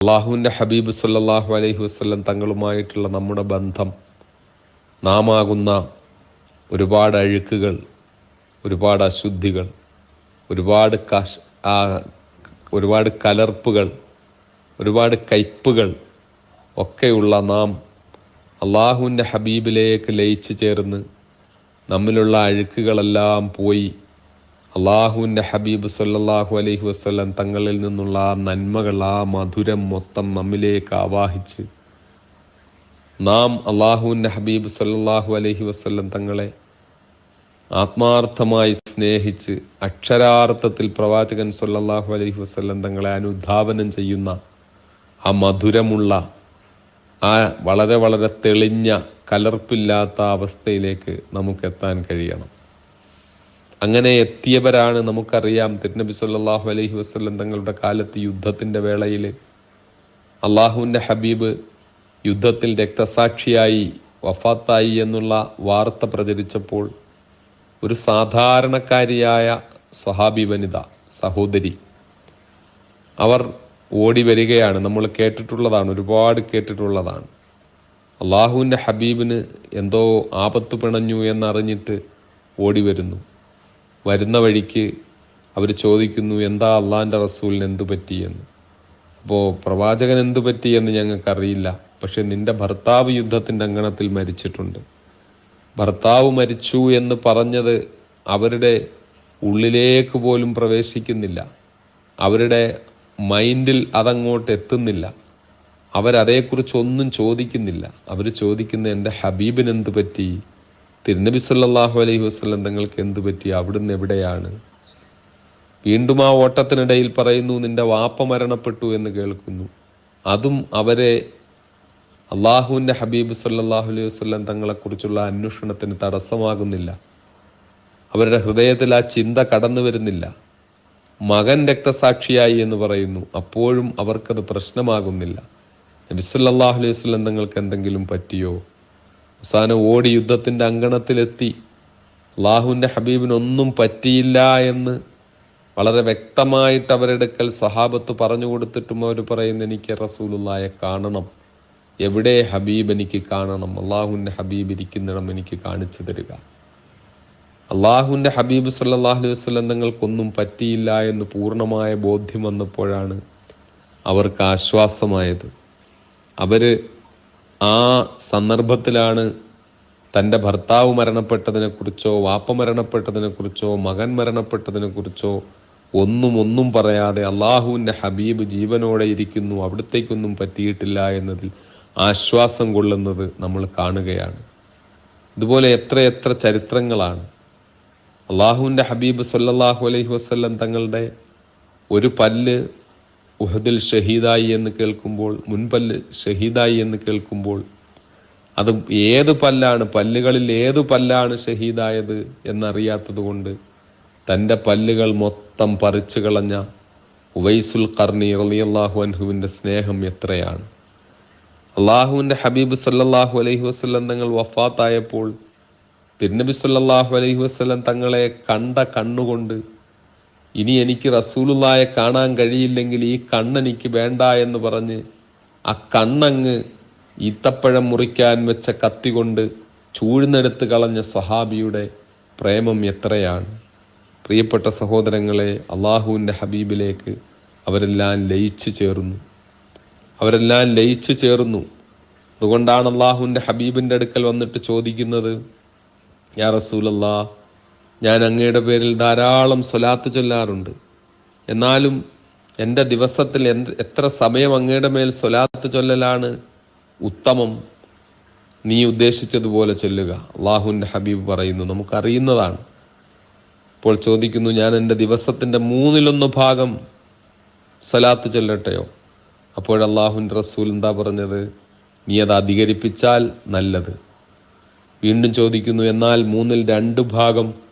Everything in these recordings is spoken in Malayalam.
അള്ളാഹുവിന്റെ ഹബീബ് സല്ലാഹു അലൈഹി വസ്ലം തങ്ങളുമായിട്ടുള്ള നമ്മുടെ ബന്ധം നാമാകുന്ന ഒരുപാട് അഴുക്കുകൾ ഒരുപാട് അശുദ്ധികൾ ഒരുപാട് കഷ് ഒരുപാട് കലർപ്പുകൾ ഒരുപാട് കയ്പുകൾ ഒക്കെയുള്ള നാം അള്ളാഹുവിന്റെ ഹബീബിലേക്ക് ലയിച്ചു ചേർന്ന് നമ്മിലുള്ള അഴുക്കുകളെല്ലാം പോയി അള്ളാഹുവിന്റെ ഹബീബ് സല്ലാഹു അലൈഹി വസ്ലം തങ്ങളിൽ നിന്നുള്ള ആ നന്മകൾ ആ മധുരം മൊത്തം നമ്മിലേക്ക് ആവാഹിച്ച് നാം അള്ളാഹുവിന്റെ ഹബീബ് സല്ലാഹു അലൈഹി വസ്ലം തങ്ങളെ ആത്മാർത്ഥമായി സ്നേഹിച്ച് അക്ഷരാർത്ഥത്തിൽ പ്രവാചകൻ സല്ലാഹു അലൈഹി വസ്ലം തങ്ങളെ അനുധാവനം ചെയ്യുന്ന ആ മധുരമുള്ള ആ വളരെ വളരെ തെളിഞ്ഞ കലർപ്പില്ലാത്ത അവസ്ഥയിലേക്ക് നമുക്ക് എത്താൻ കഴിയണം. അങ്ങനെ എത്തിയവരാണ് നമുക്കറിയാം. തിരുനബി സല്ലാഹു അലൈഹി വസ്ലം തങ്ങളുടെ കാലത്ത് യുദ്ധത്തിന്റെ വേളയിൽ അള്ളാഹുവിന്റെ ഹബീബ് യുദ്ധത്തിൽ രക്തസാക്ഷിയായി വഫാത്തായി എന്നുള്ള വാർത്ത പ്രചരിച്ചപ്പോൾ ഒരു സാധാരണക്കാരിയായ സ്വഹാബി വനിത സഹോദരി അവർ ഓടി വരികയാണ്. നമ്മൾ കേട്ടിട്ടുള്ളതാണ് ഒരുപാട് കേട്ടിട്ടുള്ളതാണ്. അള്ളാഹുവിന്റെ ഹബീബിന് എന്തോ ആപത്ത് പിണഞ്ഞു എന്നറിഞ്ഞിട്ട് ഓടി വരുന്നു. വരുന്ന വഴിക്ക് അവർ ചോദിക്കുന്നു എന്താ അള്ളാഹിന്റെ റസൂലിന് എന്തു പറ്റിയെന്ന് അപ്പോൾ പ്രവാചകൻ എന്തു പറ്റിയെന്ന് ഞങ്ങൾക്കറിയില്ല. പക്ഷെ നിന്റെ ഭർത്താവ് യുദ്ധത്തിന്റെ അങ്കണത്തിൽ മരിച്ചിട്ടുണ്ട്. ഭർത്താവ് മരിച്ചു എന്ന് പറഞ്ഞത് അവരുടെ ഉള്ളിലേക്ക് പോലും പ്രവേശിക്കുന്നില്ല. അവരുടെ മൈൻഡിൽ അതങ്ങോട്ട് എത്തുന്നില്ല. അവരതേക്കുറിച്ചൊന്നും ചോദിക്കുന്നില്ല. അവർ ചോദിക്കുന്ന എന്റെ ഹബീബിന് എന്ത് പറ്റി? തിരുനബി സല്ലാഹു അലൈഹി വസ്ലം തങ്ങൾക്ക് എന്തു പറ്റി? അവിടുന്ന് എവിടെയാണ്? വീണ്ടും ആ ഓട്ടത്തിനിടയിൽ പറയുന്നു നിന്റെ വാപ്പ മരണപ്പെട്ടു എന്ന് കേൾക്കുന്നു. അതും അവരെ അള്ളാഹുവിന്റെ ഹബീബ് സല്ലാഹു അലൈഹി വസ്ലം തങ്ങളെക്കുറിച്ചുള്ള അന്വേഷണത്തിന് തടസ്സമാകുന്നില്ല. അവരുടെ ഹൃദയത്തിൽ ആ ചിന്ത കടന്നു വരുന്നില്ല. മകൻ രക്തസാക്ഷിയായി എന്ന് പറയുന്നു. അപ്പോഴും അവർക്കത് പ്രശ്നമാകുന്നില്ല. നബിസ്വല്ലാഹു അലൈഹി വസ്ലം തങ്ങൾക്ക് എന്തെങ്കിലും പറ്റിയോ? അവസാനം ഓടി യുദ്ധത്തിന്റെ അങ്കണത്തിലെത്തി. അള്ളാഹുവിന്റെ ഹബീബിനൊന്നും പറ്റിയില്ല എന്ന് വളരെ വ്യക്തമായിട്ട് അവരെടുക്കൽ സഹാബത്ത് പറഞ്ഞു കൊടുത്തിട്ടും അവർ പറയുന്നു എനിക്ക് റസൂലുള്ളായെ കാണണം. എവിടെ ഹബീബ് എനിക്ക് കാണണം? അള്ളാഹുവിന്റെ ഹബീബ് ഇരിക്കുന്നിടം എനിക്ക് കാണിച്ചു തരിക. അള്ളാഹുവിന്റെ ഹബീബ് സല്ലാഹു അലൈഹി വസ്ലം തങ്ങൾക്കൊന്നും പറ്റിയില്ല എന്ന് പൂർണമായ ബോധ്യം വന്നപ്പോഴാണ് അവർക്ക് ആശ്വാസമായത്. അവർ ആ സന്ദർഭത്തിലാണ് തന്റെ ഭർത്താവ് മരണപ്പെട്ടതിനെക്കുറിച്ചോ വാപ്പ മരണപ്പെട്ടതിനെക്കുറിച്ചോ മകൻ മരണപ്പെട്ടതിനെക്കുറിച്ചോ ഒന്നും ഒന്നും പറയാതെ അള്ളാഹുവിന്റെ ഹബീബ് ജീവനോടെ ഇരിക്കുന്നു അവിടത്തേക്കൊന്നും പറ്റിയിട്ടില്ല എന്നതിൽ ആശ്വാസം കൊള്ളുന്നത് നമ്മൾ കാണുകയാണ്. ഇതുപോലെ എത്രയെത്ര എത്ര ചരിത്രങ്ങളാണ്. അള്ളാഹുവിന്റെ ഹബീബ് സല്ലാഹു അലൈഹി വസ്ല്ലം തങ്ങളുടെ ഒരു പല്ല് ഉഹദിൽ ഷഹീദായി എന്ന് കേൾക്കുമ്പോൾ മുൻപല്ല് ഷഹീദായി എന്ന് കേൾക്കുമ്പോൾ അത് ഏത് പല്ലാണ് പല്ലുകളിൽ ഏത് പല്ലാണ് ഷഹീദായത് എന്നറിയാത്തത് കൊണ്ട് തന്റെ പല്ലുകൾ മൊത്തം പറിച്ചു കളഞ്ഞ ഉവൈസുൽ കർണി റളിയല്ലാഹു അൻഹുവിന്റെ സ്നേഹം എത്രയാണ്. അള്ളാഹുവിന്റെ ഹബീബ് സല്ലാഹു അലൈഹി വസ്ലം തങ്ങൾ വഫാത്തായപ്പോൾ തിരുനബി സല്ലാഹു അലൈഹി വസ്ലം തങ്ങളെ കണ്ട കണ്ണുകൊണ്ട് ഇനി എനിക്ക് റസൂലുള്ളായെ കാണാൻ കഴിയില്ലെങ്കിൽ ഈ കണ്ണെനിക്ക് വേണ്ട എന്ന് പറഞ്ഞ് ആ കണ്ണങ്ങ് ഈത്തപ്പഴം മുറിക്കാൻ വെച്ച കത്തി കൊണ്ട് ചൂഴ്ന്നെടുത്ത് കളഞ്ഞ സഹാബിയുടെ പ്രേമം എത്രയാണ്. പ്രിയപ്പെട്ട സഹോദരങ്ങളെ അള്ളാഹുവിന്റെ ഹബീബിലേക്ക് അവരെല്ലാം ലയിച്ചു ചേർന്നു. അവരെല്ലാം ലയിച്ചു ചേർന്നു. അതുകൊണ്ടാണ് അള്ളാഹുവിന്റെ ഹബീബിന്റെ അടുക്കൽ വന്നിട്ട് ചോദിക്കുന്നത് യാ റസൂലല്ലാ ഞാൻ അങ്ങയുടെ പേരിൽ ധാരാളം സ്വലാത്ത് ചൊല്ലാറുണ്ട്. എന്നാലും എന്റെ ദിവസത്തിൽ എത്ര സമയം അങ്ങയുടെ മേൽ സ്വലാത്ത് ചൊല്ലലാണ് ഉത്തമം നീ ഉദ്ദേശിച്ചതുപോലെ ചൊല്ലുക. അള്ളാഹുവിന്റെ ഹബീബ് പറയുന്നു നമുക്കറിയുന്നതാണ്. ഇപ്പോൾ ചോദിക്കുന്നു ഞാൻ എന്റെ ദിവസത്തിന്റെ മൂന്നിലൊന്ന് ഭാഗം സ്വലാത്ത് ചൊല്ലട്ടെയോ? അപ്പോൾ അള്ളാഹുവിന്റെ റസൂൽ എന്താ പറഞ്ഞത്? നീ അത് അധികരിപ്പിച്ചാൽ നല്ലത്. വീണ്ടും ചോദിക്കുന്നു എന്നാൽ മൂന്നിൽ രണ്ട് ഭാഗം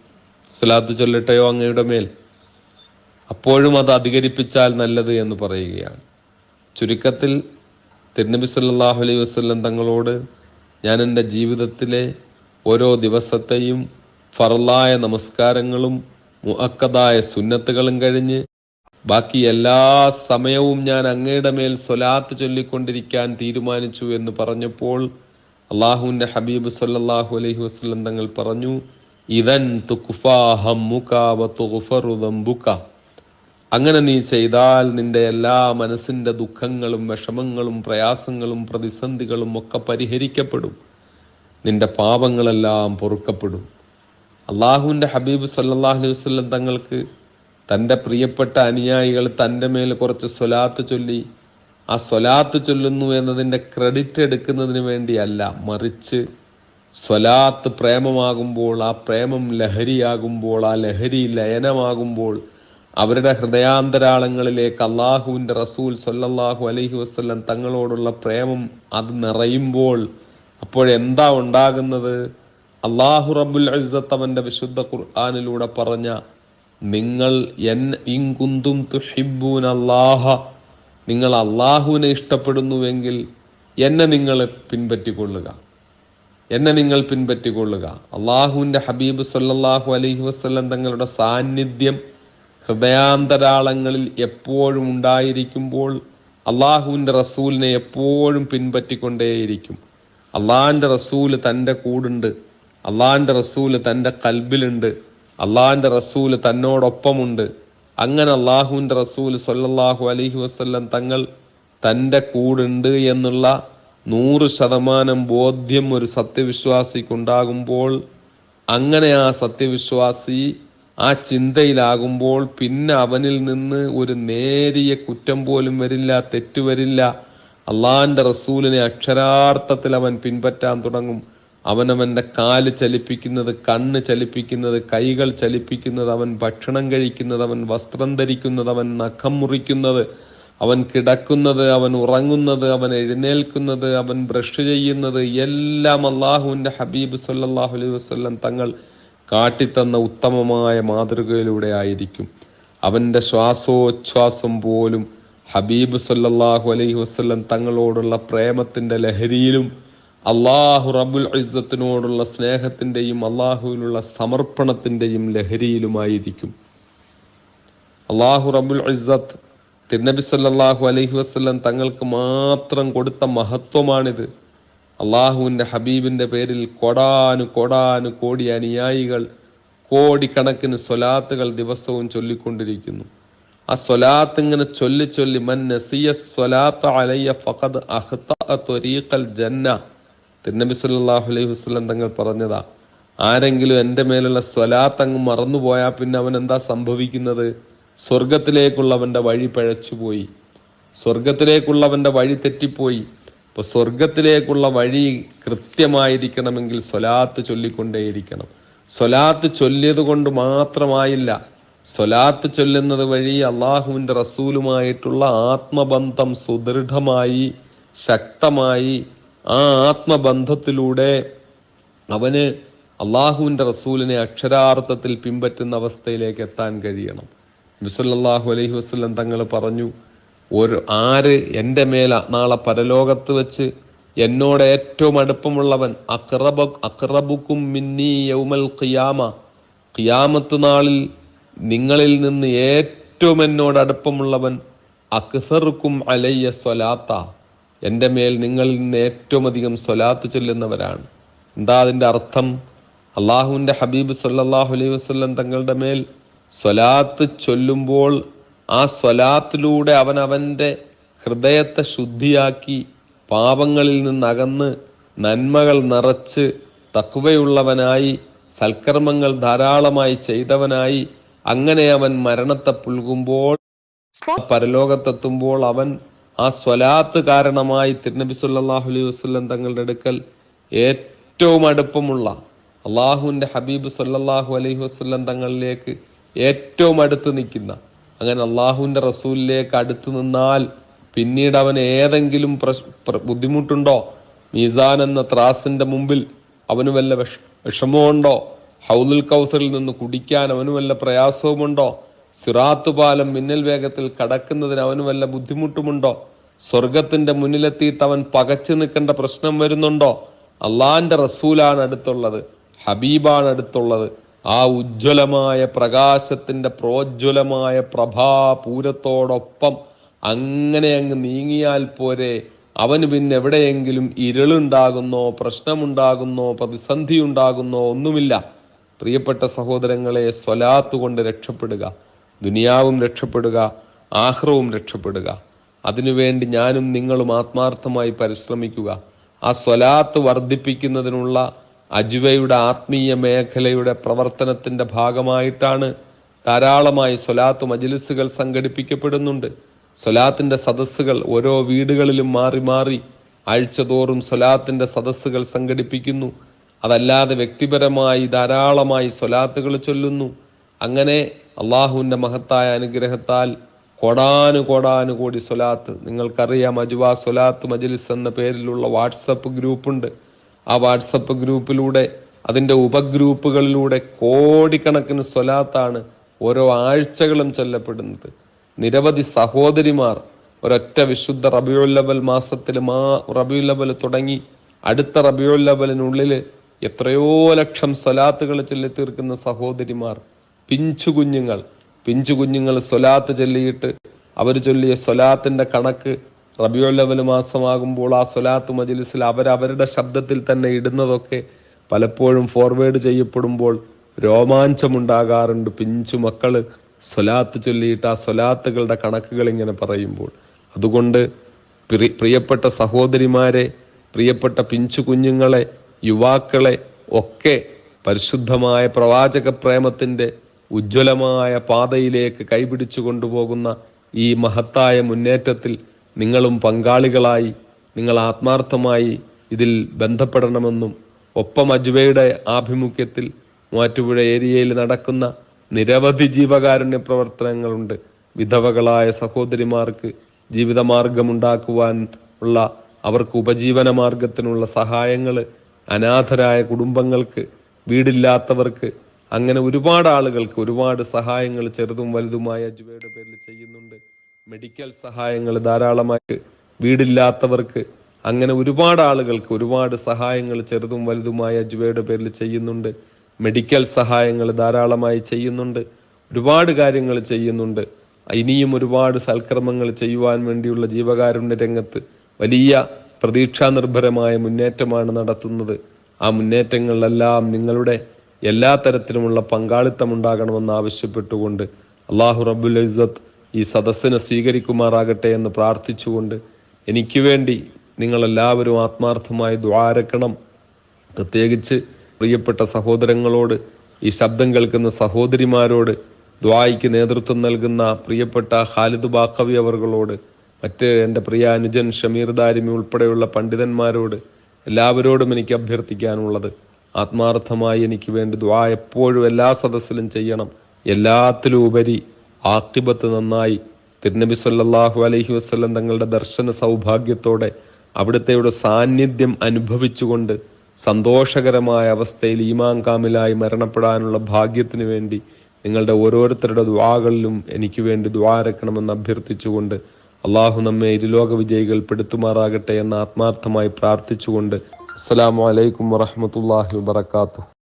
സ്വലാത്ത് ചൊല്ലട്ടെയോ അങ്ങയുടെ മേൽ. അപ്പോഴും അത് അധികരിപ്പിച്ചാൽ നല്ലത് എന്ന് പറയുകയാണ്. ചുരുക്കത്തിൽ തിരുനബി സല്ലാഹു അലൈഹി വസ്ലം തങ്ങളോട് ഞാൻ എന്റെ ജീവിതത്തിലെ ഓരോ ദിവസത്തെയും ഫറലായ നമസ്കാരങ്ങളും മുഅക്കദായ സുന്നത്തുകളും കഴിഞ്ഞ് ബാക്കി എല്ലാ സമയവും ഞാൻ അങ്ങയുടെ മേൽ സ്വലാത്ത് ചൊല്ലിക്കൊണ്ടിരിക്കാൻ തീരുമാനിച്ചു എന്ന് പറഞ്ഞപ്പോൾ അള്ളാഹുവിന്റെ ഹബീബ് സല്ലാഹു അലൈഹി വസ്ലം തങ്ങൾ പറഞ്ഞു അങ്ങനെ നീ ചെയ്താൽ നിന്റെ എല്ലാ മനസ്സിന്റെ ദുഃഖങ്ങളും വിഷമങ്ങളും പ്രയാസങ്ങളും പ്രതിസന്ധികളും ഒക്കെ പരിഹരിക്കപ്പെടും. നിന്റെ പാപങ്ങളെല്ലാം പൊറുക്കപ്പെടും. അള്ളാഹുവിന്റെ ഹബീബ് സല്ലല്ലാഹു അലൈഹി വസല്ലം തങ്ങൾക്ക് തന്റെ പ്രിയപ്പെട്ട അനുയായികൾ തന്റെ മേൽ കുറച്ച് സ്വലാത്ത് ചൊല്ലി ആ സ്വലാത്ത് ചൊല്ലുന്നു എന്നതിന്റെ ക്രെഡിറ്റ് എടുക്കുന്നതിന് വേണ്ടിയല്ല മറിച്ച് സ്വലാത്ത് പ്രേമമാകുമ്പോൾ ആ പ്രേമം ലഹരിയാകുമ്പോൾ ആ ലഹരി ലയനമാകുമ്പോൾ അവരുടെ ഹൃദയാന്തരാളങ്ങളിലേക്ക് അള്ളാഹുവിന്റെ റസൂൽ സൊല്ലാഹു അലഹി വസ്ല്ലാം തങ്ങളോടുള്ള പ്രേമം അത് നിറയുമ്പോൾ അപ്പോഴെന്താ ഉണ്ടാകുന്നത്? അള്ളാഹു റബുൽ അവന്റെ വിശുദ്ധ ഖുർആാനിലൂടെ പറഞ്ഞ നിങ്ങൾ എൻ ഇങ്കുന്തും തുഹിബൂൻ അള്ളാഹ നിങ്ങൾ അള്ളാഹുവിനെ ഇഷ്ടപ്പെടുന്നുവെങ്കിൽ എന്നെ നിങ്ങൾ പിൻപറ്റിക്കൊള്ളുക. എന്നെ നിങ്ങൾ പിൻപറ്റിക്കൊള്ളുക. അള്ളാഹുവിന്റെ ഹബീബ് സല്ലാഹു അലഹി വസല്ലം തങ്ങളുടെ സാന്നിധ്യം ഹൃദയാന്തരാളങ്ങളിൽ എപ്പോഴും ഉണ്ടായിരിക്കുമ്പോൾ അള്ളാഹുവിന്റെ റസൂലിനെ എപ്പോഴും പിൻപറ്റിക്കൊണ്ടേയിരിക്കും. അള്ളാഹിന്റെ റസൂൽ തന്റെ കൂടുണ്ട്. അള്ളാഹിന്റെ റസൂൽ തന്റെ കൽബിലുണ്ട്. അള്ളാഹിന്റെ റസൂൽ തന്നോടൊപ്പമുണ്ട്. അങ്ങനെ അള്ളാഹുവിന്റെ റസൂൽ സല്ലല്ലാഹു അലഹി വസല്ലം തങ്ങൾ തന്റെ കൂടുണ്ട് എന്നുള്ള നൂറ് ശതമാനം ബോധ്യം ഒരു സത്യവിശ്വാസിക്കുണ്ടാകുമ്പോൾ അങ്ങനെ ആ സത്യവിശ്വാസി ആ ചിന്തയിലാകുമ്പോൾ പിന്നെ അവനിൽ നിന്ന് ഒരു നേരിയ കുറ്റം പോലും വരില്ല തെറ്റ് വരില്ല. റസൂലിനെ അക്ഷരാർത്ഥത്തിൽ അവൻ പിൻപറ്റാൻ തുടങ്ങും. അവനവന്റെ കാൽ ചലിപ്പിക്കുന്നത് കണ്ണ് ചലിപ്പിക്കുന്നത് കൈകൾ ചലിപ്പിക്കുന്നത് അവൻ ഭക്ഷണം കഴിക്കുന്നത് അവൻ വസ്ത്രം ധരിക്കുന്നത് അവൻ നഖം മുറിക്കുന്നത് അവൻ കിടക്കുന്നത് അവൻ ഉറങ്ങുന്നത് അവൻ എഴുന്നേൽക്കുന്നത് അവൻ ബ്രഷ് ചെയ്യുന്നത് എല്ലാം അള്ളാഹുവിന്റെ ഹബീബ് സല്ലാഹു അലൈഹി വസല്ലം തങ്ങൾ കാട്ടിത്തന്ന ഉത്തമമായ മാതൃകയിലൂടെ ആയിരിക്കും. അവന്റെ ശ്വാസോച്ഛ്വാസം പോലും ഹബീബ് സല്ലാഹു അലൈഹി വസല്ലം തങ്ങളോടുള്ള പ്രേമത്തിന്റെ ലഹരിയിലും അള്ളാഹു റബുൽ ഇസ്സത്തിനോടുള്ള സ്നേഹത്തിന്റെയും അള്ളാഹുവിനുള്ള സമർപ്പണത്തിന്റെയും ലഹരിയിലുമായിരിക്കും. അള്ളാഹു റബുൽ ഇസ്സത്ത് തിരുനബി സല്ലാഹു അലൈഹി വസ്ലം തങ്ങൾക്ക് മാത്രം കൊടുത്ത മഹത്വമാണിത്. അള്ളാഹുവിന്റെ ഹബീബിന്റെ പേരിൽ കൊടാനു കൊടാനു കോടി അനുയായികൾ കോടിക്കണക്കിന് സ്വലാത്തുകൾ ദിവസവും ചൊല്ലിക്കൊണ്ടിരിക്കുന്നു. ആ സ്വലാത്ത് ഇങ്ങനെ ചൊല്ലി ചൊല്ലി മൻ നസിയ സ്വലാത്ത് അലയ്യ ഫഖദ് അഖ്ത ത്വരീഖൽ ജന്ന. തിരുനബി സല്ലാഹു അലൈഹി വസ്ലം തങ്ങൾ പറഞ്ഞതാ ആരെങ്കിലും എന്റെ മേലുള്ള സ്വലാത്ത് അങ്ങ് മറന്നുപോയാൽ പിന്നെ അവൻ എന്താ സംഭവിക്കുന്നത്? സ്വർഗത്തിലേക്കുള്ളവന്റെ വഴി പഴച്ചുപോയി. സ്വർഗത്തിലേക്കുള്ളവന്റെ വഴി തെറ്റിപ്പോയി. അപ്പോൾ സ്വർഗത്തിലേക്കുള്ള വഴി കൃത്യമായിരിക്കണമെങ്കിൽ സ്വലാത്ത് ചൊല്ലിക്കൊണ്ടേയിരിക്കണം. സ്വലാത്ത് ചൊല്ലിയത് കൊണ്ട് മാത്രമായില്ല. സ്വലാത്ത് ചൊല്ലുന്നത് വഴി അള്ളാഹുവിന്റെ റസൂലുമായിട്ടുള്ള ആത്മബന്ധം സുദൃഢമായി ശക്തമായി ആ ആത്മബന്ധത്തിലൂടെ അവന് അള്ളാഹുവിന്റെ റസൂലിനെ അക്ഷരാർത്ഥത്തിൽ പിൻപറ്റുന്ന അവസ്ഥയിലേക്ക് എത്താൻ കഴിയണം. ബിസല്ലാഹു അലൈഹി വസ്ലം തങ്ങൾ പറഞ്ഞു ഒരു ആര് എന്റെ മേൽ നാളെ പരലോകത്ത് വെച്ച് എന്നോട് ഏറ്റവും അടുപ്പമുള്ളവൻ അക്രബ അക്രബുക്കും മിന്നി യൗമൽ ഖിയാമ. ഖിയാമത്ത് നാളിൽ നിങ്ങളിൽ നിന്ന് ഏറ്റവും എന്നോട് അടുപ്പമുള്ളവൻ അക്സറുക്കും അലയ്യ സ്വലാത്ത. എന്റെ മേൽ നിങ്ങളിൽ നിന്ന് ഏറ്റവും അധികം സ്വലാത്ത് ചൊല്ലുന്നവരാണ്. എന്താ അതിന്റെ അർത്ഥം? അള്ളാഹുവിന്റെ ഹബീബ് സല്ലാഹു അലൈഹി വസ്ലം തങ്ങളുടെ മേൽ സ്വലാത്ത് ചൊല്ലുമ്പോൾ ആ സ്വലാത്തിലൂടെ അവൻ അവന്റെ ഹൃദയത്തെ ശുദ്ധിയാക്കി പാപങ്ങളിൽ നിന്നകന്ന് നന്മകൾ നിറച്ച് തക്കുവയുള്ളവനായി സൽക്കർമ്മങ്ങൾ ധാരാളമായി ചെയ്തവനായി അങ്ങനെ അവൻ മരണത്തെ പുൽകുമ്പോൾ പരലോകത്തെത്തുമ്പോൾ അവൻ ആ സ്വലാത്ത് കാരണമായി തിരുനബി സുല്ലാഹു അലൈഹി വസല്ലം തങ്ങളുടെ അടുക്കൽ ഏറ്റവും അടുപ്പമുള്ള അള്ളാഹുവിന്റെ ഹബീബ് സല്ലാഹു അലൈഹി വസല്ലം തങ്ങളിലേക്ക് ഏറ്റവും അടുത്ത് നിൽക്കുന്ന. അങ്ങനെ അള്ളാഹുവിന്റെ റസൂലിലേക്ക് അടുത്ത് നിന്നാൽ പിന്നീട് അവൻ ഏതെങ്കിലും ബുദ്ധിമുട്ടുണ്ടോ? മീസാൻ എന്ന ത്രാസിന്റെ മുമ്പിൽ അവന് വല്ല വിഷ വിഷമമുണ്ടോ? ഹൗലുൽ കൗസറിൽ നിന്ന് കുടിക്കാൻ അവന് വല്ല പ്രയാസവുമുണ്ടോ? സിറാത്ത് പാലം മിന്നൽ വേഗത്തിൽ കടക്കുന്നതിന് അവന് വല്ല ബുദ്ധിമുട്ടുമുണ്ടോ? സ്വർഗത്തിന്റെ മുന്നിലെത്തിയിട്ട് അവൻ പകച്ചു നിൽക്കേണ്ട പ്രശ്നം വരുന്നുണ്ടോ? അള്ളാന്റെ റസൂലാണ് അടുത്തുള്ളത് ഹബീബാണ് അടുത്തുള്ളത്. ആ ഉജ്ജ്വലമായ പ്രകാശത്തിന്റെ പ്രോജ്വലമായ പ്രഭാപൂരത്തോടൊപ്പം അങ്ങനെ അങ്ങ് നീങ്ങിയാൽ പോരെ. അവന് പിന്നെ എവിടെയെങ്കിലും ഇരുളുണ്ടാകുന്നോ പ്രശ്നമുണ്ടാകുന്നോ പ്രതിസന്ധി ഉണ്ടാകുന്നോ ഒന്നുമില്ല. പ്രിയപ്പെട്ട സഹോദരങ്ങളെ സ്വലാത്ത് കൊണ്ട് രക്ഷപ്പെടുക. ദുനിയാവും രക്ഷപ്പെടുക. ആഹ്റവും രക്ഷപ്പെടുക. അതിനുവേണ്ടി ഞാനും നിങ്ങളും ആത്മാർത്ഥമായി പരിശ്രമിക്കുക. ആ സ്വലാത്ത് വർദ്ധിപ്പിക്കുന്നതിനുള്ള അജുവയുടെ ആത്മീയ മേഖലയുടെ പ്രവർത്തനത്തിന്റെ ഭാഗമായിട്ടാണ് ധാരാളമായി സ്വലാത്ത് മജിലിസുകൾ സംഘടിപ്പിക്കപ്പെടുന്നുണ്ട്. സൊലാത്തിന്റെ സദസ്സുകൾ ഓരോ വീടുകളിലും മാറി മാറി ആഴ്ചതോറും സൊലാത്തിന്റെ സദസ്സുകൾ സംഘടിപ്പിക്കുന്നു. അതല്ലാതെ വ്യക്തിപരമായി ധാരാളമായി സ്വലാത്തുകൾ ചൊല്ലുന്നു. അങ്ങനെ അള്ളാഹുവിന്റെ മഹത്തായ അനുഗ്രഹത്താൽ കോടാനു കോടാനു കോടി സ്വലാത്ത്. നിങ്ങൾക്കറിയാം അജുവ സ്വലാത്ത് മജിലിസ് എന്ന പേരിലുള്ള വാട്സപ്പ് ഗ്രൂപ്പുണ്ട്. ആ വാട്സപ്പ് ഗ്രൂപ്പിലൂടെ അതിന്റെ ഉപഗ്രൂപ്പുകളിലൂടെ കോടിക്കണക്കിന് സ്വലാത്താണ് ഓരോ ആഴ്ചകളും ചൊല്ലപ്പെടുന്നത്. നിരവധി സഹോദരിമാർ ഒരൊറ്റ വിശുദ്ധ റബിയുല്ലബൽ മാസത്തിൽ മാ റബിയുല്ലബൽ തുടങ്ങി അടുത്ത റബിയുല്ലബലിനുള്ളിൽ എത്രയോ ലക്ഷം സ്വലാത്തുകൾ ചൊല്ലി തീർക്കുന്ന സഹോദരിമാർ പിഞ്ചു കുഞ്ഞുങ്ങൾ. പിഞ്ചു കുഞ്ഞുങ്ങൾ സ്വലാത്ത് ചൊല്ലിയിട്ട് അവർ ചൊല്ലിയ സ്വലാത്തിന്റെ കണക്ക് റബിയുല്ലവൽ മാസമാകുമ്പോൾ ആ സ്വലാത്ത് മജിലിസിൽ അവരവരുടെ ശബ്ദത്തിൽ തന്നെ ഇടുന്നതൊക്കെ പലപ്പോഴും ഫോർവേഡ് ചെയ്യപ്പെടുമ്പോൾ രോമാഞ്ചമുണ്ടാകാറുണ്ട്. പിഞ്ചു മക്കൾ സ്വലാത്ത് ചൊല്ലിയിട്ട് ആ സ്വലാത്തുകളുടെ കണക്കുകൾ ഇങ്ങനെ പറയുമ്പോൾ. അതുകൊണ്ട് പ്രി- പ്രിയപ്പെട്ട സഹോദരിമാരെ പ്രിയപ്പെട്ട പിഞ്ചു കുഞ്ഞുങ്ങളെ യുവാക്കളെ ഒക്കെ പരിശുദ്ധമായ പ്രവാചക പ്രേമത്തിന്റെ ഉജ്ജ്വലമായ പാതയിലേക്ക് കൈപിടിച്ചു കൊണ്ടുപോകുന്ന ഈ മഹത്തായ മുന്നേറ്റത്തിൽ നിങ്ങളും പങ്കാളികളായി നിങ്ങൾ ആത്മാർത്ഥമായി ഇതിൽ ബന്ധപ്പെടണമെന്നും ഒപ്പം അജ്വയുടെ ആഭിമുഖ്യത്തിൽ മൂവാറ്റുപുഴ ഏരിയയിൽ നടക്കുന്ന നിരവധി ജീവകാരുണ്യ പ്രവർത്തനങ്ങളുണ്ട്. വിധവകളായ സഹോദരിമാർക്ക് ജീവിതമാർഗമുണ്ടാക്കുവാൻ ഉള്ള അവർക്ക് ഉപജീവന മാർഗത്തിനുള്ള സഹായങ്ങൾ അനാഥരായ കുടുംബങ്ങൾക്ക് വീടില്ലാത്തവർക്ക് അങ്ങനെ ഒരുപാട് ആളുകൾക്ക് ഒരുപാട് സഹായങ്ങൾ ചെറുതും വലുതുമായ അജുവയുടെ പേരിൽ ചെയ്യുന്നുണ്ട്. മെഡിക്കൽ സഹായങ്ങൾ ധാരാളമായി വീടില്ലാത്തവർക്ക് അങ്ങനെ ഒരുപാട് ആളുകൾക്ക് ഒരുപാട് സഹായങ്ങൾ ചെറുതും വലുതുമായ അജുവയുടെ പേരിൽ ചെയ്യുന്നുണ്ട്. മെഡിക്കൽ സഹായങ്ങൾ ധാരാളമായി ചെയ്യുന്നുണ്ട്. ഒരുപാട് കാര്യങ്ങൾ ചെയ്യുന്നുണ്ട്. ഇനിയും ഒരുപാട് സൽക്രമങ്ങൾ ചെയ്യുവാൻ വേണ്ടിയുള്ള ജീവകാരുണ്യ രംഗത്ത് വലിയ പ്രതീക്ഷാനിർഭരമായ മുന്നേറ്റമാണ് നടത്തുന്നത്. ആ മുന്നേറ്റങ്ങളിലെല്ലാം നിങ്ങളുടെ എല്ലാ തരത്തിലുമുള്ള പങ്കാളിത്തം ഉണ്ടാകണമെന്ന് ആവശ്യപ്പെട്ടുകൊണ്ട് അള്ളാഹു റബുൽ ഇസ്സത്ത് ഈ സദസ്സിനെ സ്വീകരിക്കുമാറാകട്ടെ എന്ന് പ്രാർത്ഥിച്ചുകൊണ്ട് എനിക്ക് വേണ്ടി നിങ്ങളെല്ലാവരും ആത്മാർത്ഥമായി ദ്വാരക്കണം പ്രത്യേകിച്ച് പ്രിയപ്പെട്ട സഹോദരങ്ങളോട് ഈ ശബ്ദം കേൾക്കുന്ന സഹോദരിമാരോട് ദ്വായിക്ക് നേതൃത്വം നൽകുന്ന പ്രിയപ്പെട്ട ഖാലിദ് ബാഖവി അവർകളോട് മറ്റ് എന്റെ പ്രിയ അനുജൻ ഷമീർ ദാരിമി ഉൾപ്പെടെയുള്ള പണ്ഡിതന്മാരോട് എല്ലാവരോടും എനിക്ക് അഭ്യർത്ഥിക്കാനുള്ളത്. ആത്മാർത്ഥമായി എനിക്ക് വേണ്ടി ദ്വാ എപ്പോഴും എല്ലാ സദസ്സിലും ചെയ്യണം. എല്ലാത്തിലും ഉപരി ആക്തിബത്ത് നന്നായി. തിരുനബി സല്ലാഹു അലഹി വസ്ലം തങ്ങളുടെ ദർശന സൗഭാഗ്യത്തോടെ അവിടുത്തെയുടെ സാന്നിധ്യം അനുഭവിച്ചുകൊണ്ട് സന്തോഷകരമായ അവസ്ഥയിൽ ഈമാൻ കാമിലായി മരണപ്പെടാനുള്ള ഭാഗ്യത്തിന് വേണ്ടി നിങ്ങളുടെ ഓരോരുത്തരുടെ ദ്വാകളിലും എനിക്ക് വേണ്ടി ദ്വാരക്കണമെന്ന് അഭ്യർത്ഥിച്ചുകൊണ്ട് അള്ളാഹു നമ്മെ ഇരുലോക വിജയികൾ പെടുത്തുമാറാകട്ടെ എന്ന് ആത്മാർത്ഥമായി പ്രാർത്ഥിച്ചുകൊണ്ട്. അസ്സലാമു അലൈക്കും വറഹ്മത്തുള്ളാഹി വബറകാതുഹു.